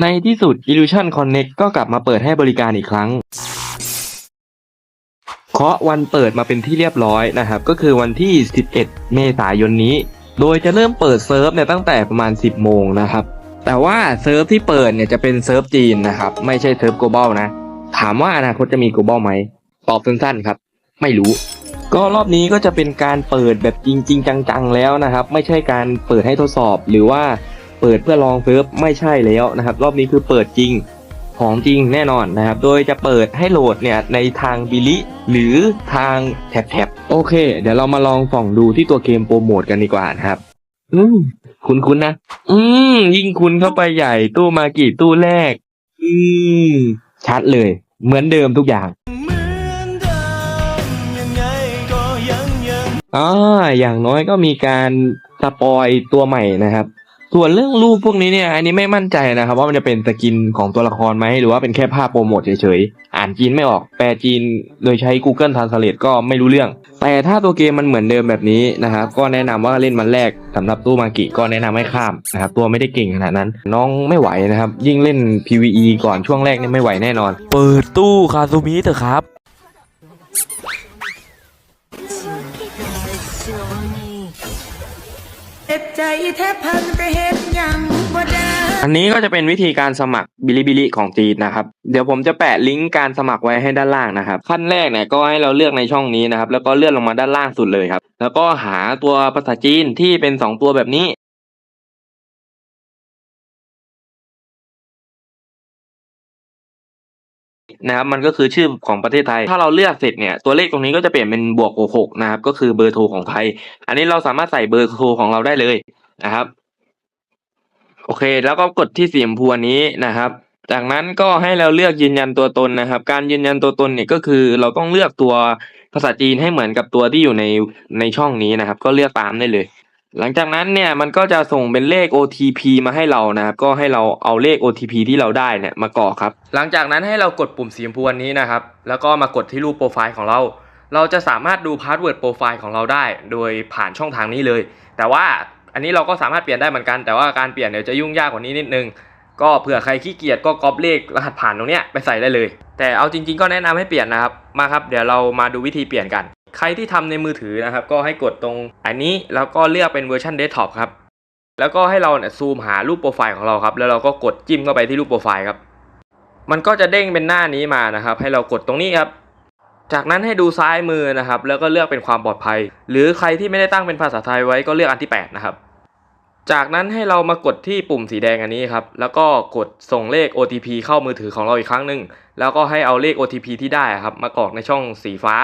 ในที่สุด Illusion Connect ก็กลับมาเปิดให้บริการอีกครั้ง เคาะวันเปิดมาเป็นที่เรียบร้อยนะครับ ก็คือวันที่ 11 เมษายนนี้ โดยจะเริ่มเปิดเซิร์ฟเนี่ยตั้งแต่ประมาณ 10 โมงนะครับ แต่ว่าเซิร์ฟที่เปิดเนี่ยจะเป็นเซิร์ฟจีนนะครับ ไม่ใช่เซิร์ฟ global นะ ถามว่าอนาคตจะมี global ไหม ตอบสั้นๆครับ ไม่รู้ ก็รอบนี้ก็จะเป็นการเปิดแบบจริง ๆ จังๆแล้วนะครับ ไม่ใช่การเปิดให้ทดสอบหรือว่า เปิดเพื่อลองเซิร์ฟไม่ใช่แล้วนะครับ รอบนี้คือเปิดจริงของจริงแน่นอนนะครับ โดยจะเปิดให้โหลดเนี่ยในทางบิลิหรือทางแท็บแท็บโอเค เดี๋ยวเรามาลองส่องดูที่ตัวเกมโปรโมทกันดีกว่านะครับ อืมคุ้นๆนนะ อืม ยิ่งคุ้นเข้าไปใหญ่ตู้มากี่ตู้แรก อืม ชัดเลย เหมือนเดิมทุกอย่างเหมือนเดิมยังไงก็ยังยังอ่าอย่างน้อยก็มีการสปอยตัวใหม่นะครับ ส่วนเรื่องรูปพวกนี้เนี่ยอันนี้ไม่มั่นใจนะครับ ว่ามันจะเป็นสกินของตัวละครไหมหรือว่าเป็นแค่ภาพโปรโมทเฉยๆ อ่านจีนไม่ออก แปลจีนโดยใช้ Google Translate ก็ไม่รู้เรื่อง แต่ถ้าตัวเกมมันเหมือนเดิมแบบนี้นะครับก็แนะนำว่าเล่นมันแรกสำหรับตู้มากิก็แนะนำให้ข้ามนะครับตัวไม่ได้เก่งขนาดนั้น น้องไม่ไหวนะครับ ยิ่งเล่น PVE ก่อนช่วงแรกนี่ไม่ไหวแน่นอน เปิดตู้คาซูมิเถอะครับ จ็บใจแทบพังไปเห็นยังบ่ได้อันนี้ก็จะเป็นวิธีการสมัครบิลิบิลิของจีนนะครับ เดี๋ยวผมจะแปะลิงก์การสมัครไว้ให้ด้านล่างนะครับ ขั้นแรกเนี่ยก็ให้เราเลือกในช่องนี้นะครับ แล้วก็เลื่อนลงมาด้านล่างสุดเลยครับ แล้วก็หาตัวภาษาจีนที่เป็นสองตัวแบบนี้ นะครับมันก็คือชื่อของประเทศไทย ถ้าเราเลือกเสร็จเนี่ยตัวเลขตรงนี้ก็จะเปลี่ยนเป็นบวกหกนะครับก็คือเบอร์โทรของไทย อันนี้เราสามารถใส่เบอร์โทรของเราได้เลยนะครับโอเค แล้วก็กดที่สีชมพูนี้นะครับ จากนั้นก็ให้เราเลือกยืนยันตัวตนนะครับ การยืนยันตัวตนเนี่ยก็คือเราต้องเลือกตัวภาษาจีนให้เหมือนกับตัวที่อยู่ในในช่องนี้นะครับ ก็เลือกตามได้เลย หลังจากนั้นเนี่ยมันก็จะส่งเป็นเลข OTP มาให้เรานะครับก็ให้เราเอาเลข OTP ที่เราได้เนี่ยมากรอกครับ หลังจากนั้นให้เรากดปุ่มสีชมพูอันนี้นะครับ แล้วก็มากดที่รูปโปรไฟล์ของเรา เราจะสามารถดูพาสเวิร์ดโปรไฟล์ของเราได้ โดยผ่านช่องทางนี้เลย แต่ว่าอันนี้เราก็สามารถเปลี่ยนได้เหมือนกัน แต่ว่าการเปลี่ยนเนี่ยวจะยุ่งยากกว่านี้นิดนึงก็เผื่อใครขี้เกียจก็ก๊อปเลขรหัสผ่านตรงเนี้ยไปใส่ได้เลย แต่เอาจริง ๆ ก็แนะนำให้เปลี่ยนนะครับมาครับเดี๋ยวเรามาดูวิธีเปลี่ยนกัน ใครที่ทำในมือถือนะครับ ก็ให้กดตรงอันนี้แล้วก็เลือกเป็นเวอร์ชันเดสก์ท็อปครับ แล้วก็ให้เราเนี่ยซูมหารูปโปรไฟล์ของเราครับ แล้วเราก็กดจิ้มเข้าไปที่รูปโปรไฟล์ครับ มันก็จะเด้งเป็นหน้านี้มานะครับ ให้เรากดตรงนี้ครับ จากนั้นให้ดูซ้ายมือนะครับ แล้วก็เลือกเป็นความปลอดภัย หรือใครที่ไม่ได้ตั้งเป็นภาษาไทยไว้ก็เลือกอันที่ 8 นะครับ จากนั้นให้เรามากดที่ปุ่มสีแดงอันนี้ครับ แล้วก็กดส่งเลข OTP เข้ามือถือของเราอีกครั้งหนึ่ง แล้วก็ให้เอาเลข OTP ที่ได้ครับ มากรอกในช่องสีฟ้า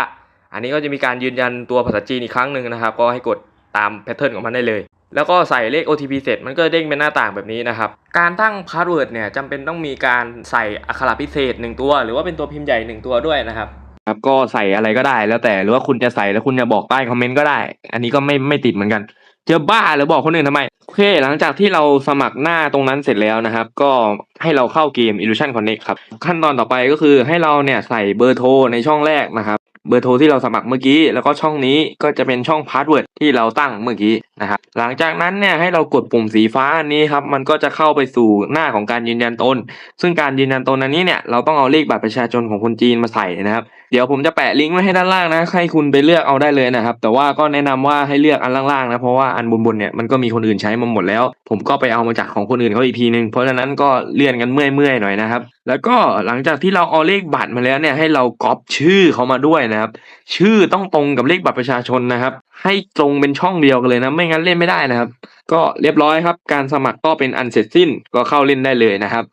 อันนี้ก็จะมีการยืนยันตัวภาษาจีนอีกครั้งหนึ่งนะครับ ก็ให้กดตามแพทเทิร์นของมันได้เลย แล้วก็ใส่เลข OTP เสร็จมันก็เด้งเป็นหน้าต่างแบบนี้นะครับ การตั้งพาสเวิร์ดเนี่ยจำเป็นต้องมีการใส่อักขระพิเศษหนึ่งตัว หรือว่าเป็นตัวพิมพ์ใหญ่หนึ่งตัวด้วยนะครับครับก็ใส่อะไรก็ได้แล้วแต่หรือว่าคุณจะใส่แล้วคุณจะบอกใต้คอมเมนต์ก็ได้ อันนี้ก็ไม่ไม่ติดเหมือนกันเจอบ้าหรือบอกคนอื่นทำไมโอเค หลังจากที่เราสมัครหน้าตรงนั้นเสร็จแล้วนะครับ ก็ให้เราเข้าเกม Illusion Connect ครับ ขั้นตอนต่อไปก็คือให้เราเนี่ยใส่เบอร์โทรในช่องแรกนะครับ เบอร์โทรที่เราสมัครเมื่อกี้ แล้วก็ช่องนี้ก็จะเป็นช่องพาสเวิร์ด ที่เราตั้งเมื่อกี้นะครับ หลังจากนั้นเนี่ยให้เรากดปุ่มสีฟ้าอันนี้ครับ มันก็จะเข้าไปสู่หน้าของการยืนยันตน ซึ่งการยืนยันตนอันนี้เนี่ยเราต้องเอาเลขบัตรประชาชนของคนจีนมาใส่นะครับ เดี๋ยวผมจะแปะลิงก์ไว้ให้ด้านล่างนะให้คุณไปเลือกเอาได้เลยนะครับ แต่ว่าก็แนะนำว่าให้เลือกอันล่างๆนะเพราะว่าอันบนๆเนี่ยมันก็มีคนอื่นใช้มาหมดแล้ว ผมก็ไปเอามาจากของคนอื่นเขาอีกทีนึงเพราะฉะนั้นก็เลื่อนกันเมื่อยๆหน่อยนะครับแล้วก็หลังจากที่เราเอาเลขบัตรมาแล้วเนี่ยให้เราก๊อปชื่อเขามาด้วยนะครับ ชื่อต้องตรงกับเลขบัตรประชาชนนะครับ ให้ตรงเป็นช่องเดียวกันเลยนะ ไม่งั้นเล่นไม่ได้นะครับ ก็เรียบร้อยครับ การสมัครก็เป็นอันเสร็จสิ้นก็เข้าเล่นได้เลยนะครับ